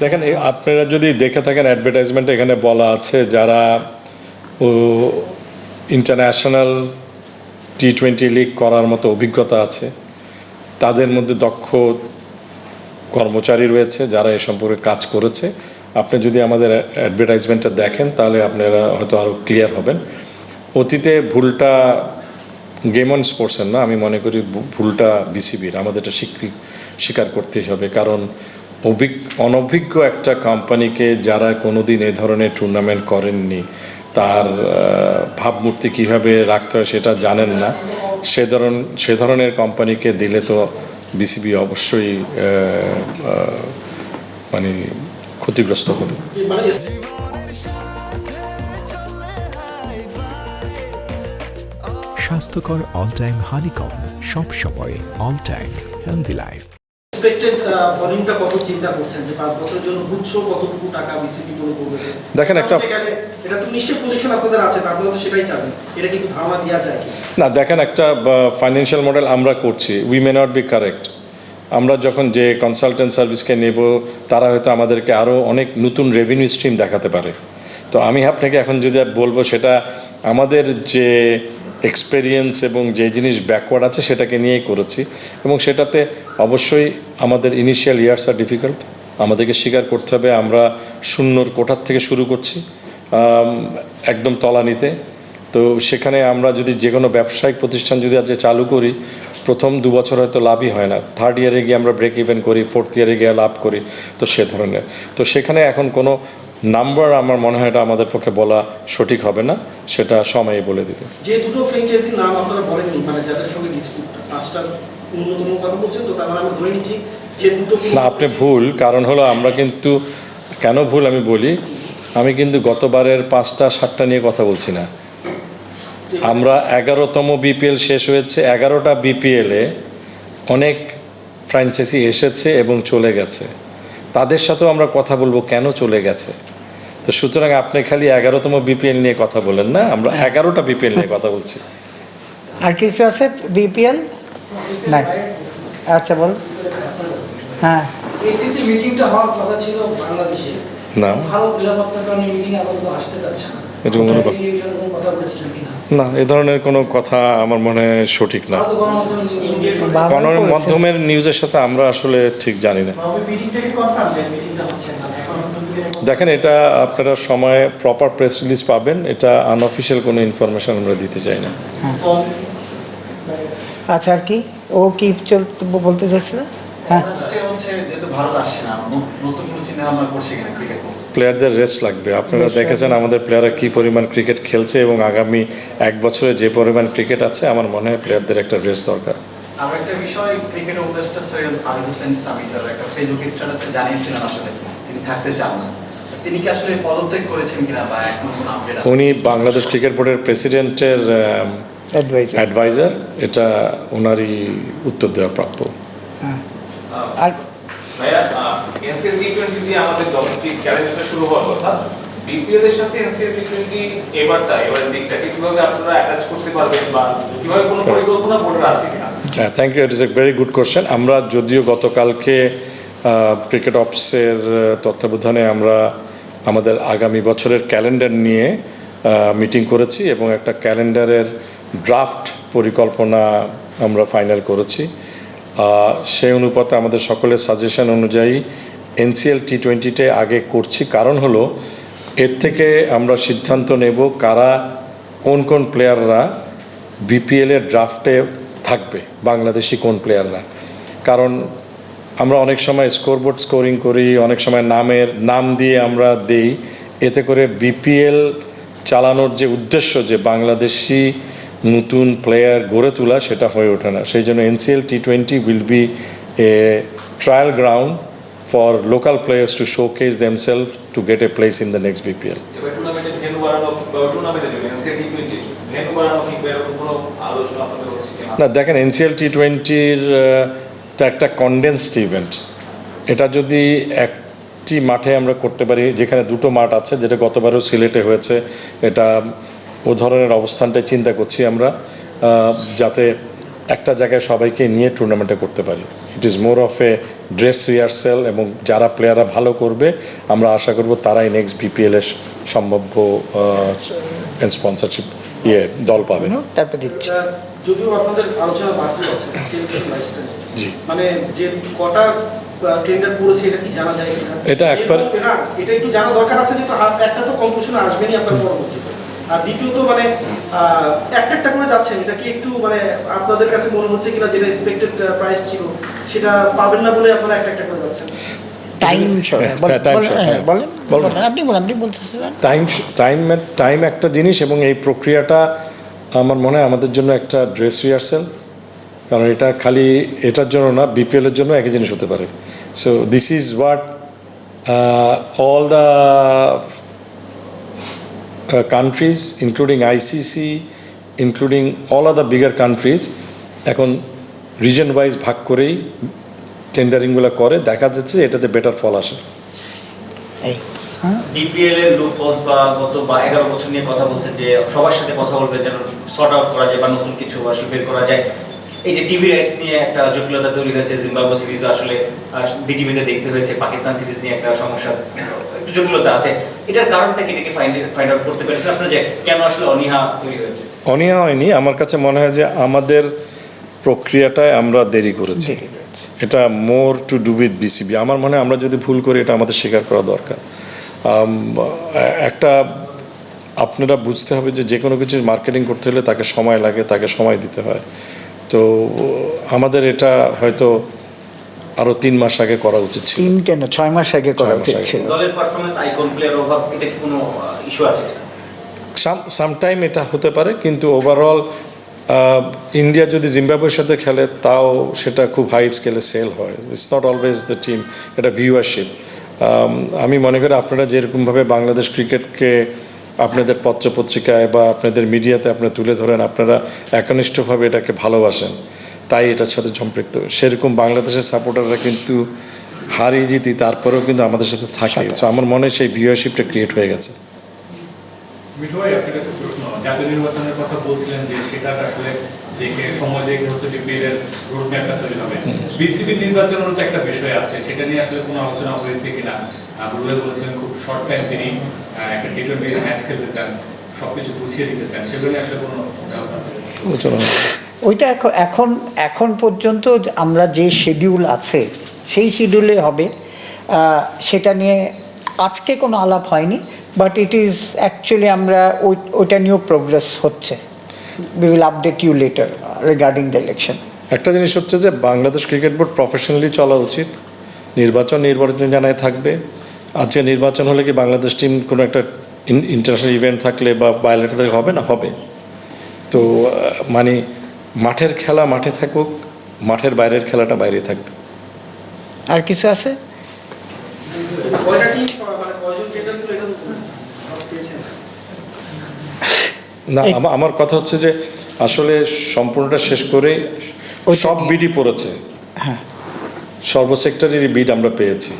দেখেন এই আপনারা যদি দেখে থাকেন অ্যাডভার্টাইজমেন্টে এখানে বলা আছে যারা ও ইন্টারন্যাশনাল টি টোয়েন্টি লিগ করার মতো অভিজ্ঞতা আছে তাদের মধ্যে দক্ষ কর্মচারী রয়েছে যারা এ সম্পর্কে কাজ করেছে। আপনি যদি আমাদের অ্যাডভার্টাইজমেন্টটা দেখেন তাহলে আপনারা হয়তো আরও ক্লিয়ার হবেন। অতীতে ভুলটা গেম অন স্পোর্টসের না, আমি মনে করি ভুলটা বিসিবির আমাদের এটা স্বীকৃ স্বীকার করতেই হবে। কারণ অভিজ্ঞ অনভিজ্ঞ একটা কোম্পানিকে যারা কোনোদিন এ ধরনের টুর্নামেন্ট করেননি, তার ভাবমূর্তি কীভাবে রাখতে হয় সেটা জানেন না। সে ধরন, সে ধরনের কোম্পানিকে দিলে তো বিসিবি অবশ্যই মানে ক্ষতিগ্রস্ত হবে। স্বাস্থ্যকর অল টাইম হানিকম সব সময় অল টাইম হেলদি লাইফ কত চিন্তা করছেন? যে বছরের জন্য কতটুকু টাকা বিসিবি দেখেন একটা- এটা তো নিশ্চয়ই পজিশন আপনাদের আছে তারপরে তো সেটাই চাবেন। এটা কিন্তু ধারণা দেওয়া যায় না দেখেন একটা ফাইন্যান্সিয়াল মডেল আমরা করছি we may not be correct আমরা যখন যে কনসালটেন্ট সার্ভিসকে নেব তারা হয়তো আমাদেরকে আরও অনেক নতুন রেভিনিউ স্ট্রিম দেখাতে পারে। তো আমি আপনাকে এখন যদি বলব সেটা আমাদের যে এক্সপেরিয়েন্স এবং যে জিনিস ব্যাকওয়ার্ড আছে সেটাকে নিয়েই করেছি এবং সেটাতে অবশ্যই আমাদের ইনিশিয়াল ইয়ার্স আর ডিফিকাল্ট আমাদেরকে স্বীকার করতে হবে, আমরা শূন্যর কোঠার থেকে শুরু করছি একদম তলানিতে তো সেখানে আমরা যদি যে কোনো ব্যবসায়িক প্রতিষ্ঠান যদি আজকে চালু করি, প্রথম দু বছর হয়তো লাভই হয় না। থার্ড ইয়ারে গিয়ে আমরা ব্রেক ইভেন করি ফোর্থ ইয়ারে গিয়ে লাভ করি, তো সে ধরনের। তো সেখানে এখন কোনো নাম্বার আমার মনে হয় এটা আমাদের পক্ষে বলা সঠিক হবে না সেটা সময়ে বলে দেবে যে দুটো ফ্র্যাঞ্চাইজির নাম আপনারা বলেননি মানে যাদের সঙ্গে ডিসপিউটটা পাঁচটা ন্যূনতম কথা বলছেন তো তার মানে আমরা ধরে নিচ্ছি যে দুটো না আপনি ভুল কারণ হলো আমরা কিন্তু কেন ভুল আমি বলি? আমি কিন্তু গতবারের পাঁচটা সাতটা নিয়ে কথা বলছি না। আমরা এগারোতম বিপিএল শেষ হয়েছে এগারোটা বিপিএলে অনেক ফ্র্যাঞ্চাইজি এসেছে এবং চলে গেছে। তাদের সাথেও আমরা কথা বলব কেন চলে গেছে? তো সুতরাং আপনি খালি এগারোতম বিপিএল নিয়ে কথা বলেন না আমরা এগারোটা বিপিএল নিয়ে কথা বলছি। আর কিছু আছে বিপিএল? নাই। আচ্ছা বল। হ্যাঁ। মিটিংটা হওয়ার কথা ছিল বাংলাদেশে। না। ভারত কারণে মিটিং আসতে চাচ্ছে না। এরকম কোনো না এ ধরনের কোনো কথা আমার মনে হয় সঠিক না। ভারত গণমাধ্যমে নিউজ বাবা গণ বলেছে। মাধ্যমের নিউজের সাথে আমরা আসলে ঠিক জানি না। না দেখেন এটা আপনারা সময়ে প্রপার প্রেস রিলিজ পাবেন। এটা আনঅফিসিয়াল কোনো ইনফরমেশন আমরা দিতে চাই না। আচ্ছা আর কি? ও কি চলতে বলতে চাইছিল হ্যাঁ। আজকে হচ্ছে যেহেতু ভারত আসছে না ক্রিকেট প্লেয়ারদের রেস্ট লাগবে। আপনারা দেখেছেন আমাদের প্লেয়াররা কি পরিমাণ ক্রিকেট খেলছে এবং আগামী এক বছরে যে পরিমাণ ক্রিকেট আছে আমার মনে হয় প্লেয়ারদের একটা রেস্ট দরকার। আর একটা বিষয় ক্রিকেটের উপদেষ্টা সৈয়দ আলী হোসেন সামি তার একটা ফেসবুক স্ট্যাটাসে জানিয়েছিলেন আসলে তিনি থাকতে চান না। তিনি কি আসলে পদত্যাগ করেছেন কিনা বা এখন উনি বাংলাদেশ ক্রিকেট বোর্ডের প্রেসিডেন্টের অ্যাডভাইজার এটা ওনারই উত্তর দেওয়া প্রাপ্য। আর ভাইয়া এনসিএল টি টোয়েন্টি দিয়ে আমাদের ডোমেস্টিক ক্যালেন্ডারটা শুরু হওয়ার কথা। বিপিএল এর সাথে এনসিএল টি টোয়েন্টি এবারটা এবারের দিকটাকে কীভাবে আপনারা অ্যাটাচ করতে পারবেন বা কীভাবে কোনো পরিকল্পনা বোর্ডের আছে কিনা? হ্যাঁ thank you it a very good question আমরা যদিও গতকালকে ক্রিকেট অফিসের তত্ত্বাবধানে আমরা আমাদের আগামী বছরের ক্যালেন্ডার নিয়ে মিটিং করেছি এবং একটা ক্যালেন্ডারের ড্রাফট পরিকল্পনা আমরা ফাইনাল করেছি। সেই অনুপাতে আমাদের সকলের সাজেশন অনুযায়ী এনসিএল টি টোয়েন্টিতে আগে করছি। কারণ হলো, এর থেকে আমরা সিদ্ধান্ত নেব কারা, কোন কোন প্লেয়াররা বিপিএলের ড্রাফটে থাকবে, বাংলাদেশি কোন প্লেয়াররা। কারণ আমরা অনেক সময় স্কোরবোর্ড স্কোরিং করি অনেক সময় নামের নাম দিয়ে আমরা দেই। এতে করে বিপিএল চালানোর যে উদ্দেশ্য যে বাংলাদেশি নতুন প্লেয়ার গড়ে তোলা সেটা হয়ে ওঠে না। সেই জন্য NCL T twenty will be a trial ground for local players to showcase themselves to get a place in the next BPL না দেখেন এনসিএল টি টোয়েন্টির একটা কনডেন্সড ইভেন্ট এটা যদি একটি মাঠে আমরা করতে পারি, যেখানে দুটো মাঠ আছে, যেটা গতবারও সিলেটে হয়েছে, এটা ও ধরনের অবস্থানটাই চিন্তা করছি আমরা যাতে একটা জায়গায় সবাইকে নিয়ে টুর্নামেন্টে করতে পারি। It is more of a dress rehearsal এবং যারা প্লেয়াররা ভালো করবে আমরা আশা করব তারাই নেক্সট বিপিএল এর সম্ভাব্য স্পন্সরশিপ ইয়ে দল পাবে তারপর দিচ্ছি এটা যদিও আপনাদের আলোচনা বাড়তে আছে। জি। মানে যে কটা টেন্ডার পড়েছে এটা কি জানা যায় এটা একবার- হ্যাঁ এটা একটু জানা দরকার আছে যেহেতু একটা তো আসবেনই আপনার পরবর্তীতে আর দ্বিতীয়ত মানে একটা একটা করে যাচ্ছেন এটা কি একটু মানে আপনাদের কাছে মনে হচ্ছে কিনা যেটা এক্সপেক্টেড প্রাইস ছিল সেটা পাবেন না বলে আপনারা একটা একটা করে যাচ্ছেন টাইম হ্যাঁ, হ্যাঁ। বলেন বলুন। বলেন আপনি আপনি বলতেছিলেন। টাইম টাইম টাইম একটা জিনিস এবং এই প্রক্রিয়াটা আমার মনে হয় আমাদের জন্য একটা ড্রেস রিহার্সেল কারণ এটা খালি এটার জন্য না বিপিএলের জন্য একই জিনিস হতে পারে। So this is what all the countries including ICC including all other bigger countries এখন রিজন ওয়াইজ ভাগ করেই টেন্ডারিংগুলো করে দেখা যাচ্ছে এটাতে বেটার ফল আসে। এই। হ্যাঁ বিপিএল এর লুপ হোলস বা গত বা এগারো বছর নিয়ে কথা বলছেন যে সবার সাথে কথা বলবেন যেন সর্ট আউট করা যায় বা নতুন কিছু আসলে বের করা যায়। এই যে টিভি রাইটস নিয়ে একটা জটিলতা তৈরি হয়েছে জিম্বাবু সিরিজ আসলে বিটিভিতে দেখতে হয়েছে পাকিস্তান সিরিজ নিয়ে একটা সমস্যা জটিলতা আছে এটার কারণটা কি এটাকে ফাইন্ড আউট করতে পেরেছেন আপনারা যে কেন আসলে অনীহা তৈরি হয়েছে? অনিয়া হয়নি আমার কাছে মনে হয় যে আমাদের প্রক্রিয়াটায় আমরা দেরি করেছি। এটা more to do with BCB. আমার মনে হয় আমরা যদি ভুল করি এটা আমাদের স্বীকার করা দরকার। একটা আপনারা বুঝতে হবে যে যে কোনো কিছু মার্কেটিং করতে হলে তাকে সময় লাগে তাকে সময় দিতে হয়। তো আমাদের এটা হয়তো আরও তিন মাস আগে করা উচিত ছিল। তিন কেন? ছয় মাস আগে করা উচিত ছিল। দলের পারফরমেন্স আইকন প্লেয়ার অভাব এটা কি কোনো ইস্যু আছে? সাম সামটাইম এটা হতে পারে কিন্তু ওভারঅল ইন্ডিয়া যদি জিম্বাবুয়ের সাথে খেলে তাও সেটা খুব হাই স্কেলে সেল হয়। It's not always the team এটা ভিউয়ারশিপ আমি মনে করি আপনারা যেরকমভাবে বাংলাদেশ ক্রিকেটকে আপনাদের পত্রপত্রিকায় বা আপনাদের মিডিয়াতে আপনারা তুলে ধরেন আপনারা একনিষ্ঠভাবে এটাকে ভালোবাসেন। তাই এটার সাথে সম্পৃক্ত। সেরকম বাংলাদেশের সাপোর্টাররা কিন্তু হারিয়ে জিতি তারপরেও কিন্তু আমাদের সাথে থাকে। তো আমার মনে হয় সেই ভিউয়ারশিপটা ক্রিয়েট হয়ে গেছে। জাতীয় নির্বাচনের কথা বলছিলেন যে সেটা আসলে দেখে সময় দেখে হচ্ছে বিপিএল এর তৈরি হবে। বিসিবি নির্বাচনেরও তো একটা বিষয় আছে সেটা নিয়ে আসলে কোনো আলোচনা হয়েছে কিনা? খুব শর্ট টাইম তিনি একটা টি টোয়েন্টি ম্যাচ খেলতে চান সবকিছু গুছিয়ে দিতে চান সেগুলো নিয়ে আসলে কোনো আলোচনা। ওইটা এখন এখন পর্যন্ত আমরা যে শিডিউল আছে, সেই শিডিউলে হবে। সেটা নিয়ে আজকে কোনো আলাপ হয়নি বাট ইট ইজ অ্যাকচুয়ালি আমরা ওই, ওইটা নিয়েও প্রোগ্রেস হচ্ছে। We will update you later regarding the election একটা জিনিস হচ্ছে যে, বাংলাদেশ ক্রিকেট বোর্ড প্রফেশনালি চলা উচিত। নির্বাচন নির্বাচন জানায় থাকবে। আজকে নির্বাচন হলে কি বাংলাদেশ টিম কোনো একটা ইন্টারন্যাশনাল ইভেন্ট থাকলে বা বায়োলেট থাকলে হবে? না, হবে। তো মানে মাঠের খেলা মাঠে থাকুক মাঠের বাইরের খেলাটা বাইরে থাকবে আর কিছু আছে? না আমার কথা হচ্ছে যে আসলে সম্পূর্ণটা শেষ করে সব বিডই পড়েছে। হ্যাঁ। সর্বসেক্টরেরই বিড আমরা পেয়েছি।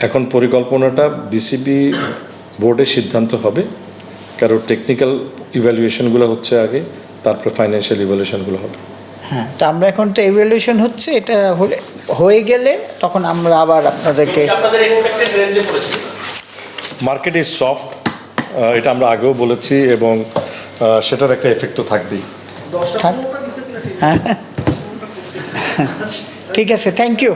এখন পরিকল্পনাটা বিসিবি বোর্ডে সিদ্ধান্ত হবে। কারণ টেকনিক্যাল ইভ্যালুয়েশনগুলো হচ্ছে আগে। তারপরে ফাইন্যান্সিয়াল ইভ্যালুয়েশনগুলো হবে। হ্যাঁ তো আমরা এখন তো এভ্যালুয়েশন হচ্ছে এটা হলে হয়ে গেলে তখন আমরা আবার আপনাদেরকে আপনাদের এক্সপেক্টেড রেঞ্জে পড়েছিল মার্কেট ইজ সফট এটা আমরা আগেও বলেছি এবং সেটার একটা এফেক্ট তো থাকবেই। হ্যাঁ। ঠিক আছে থ্যাংক ইউ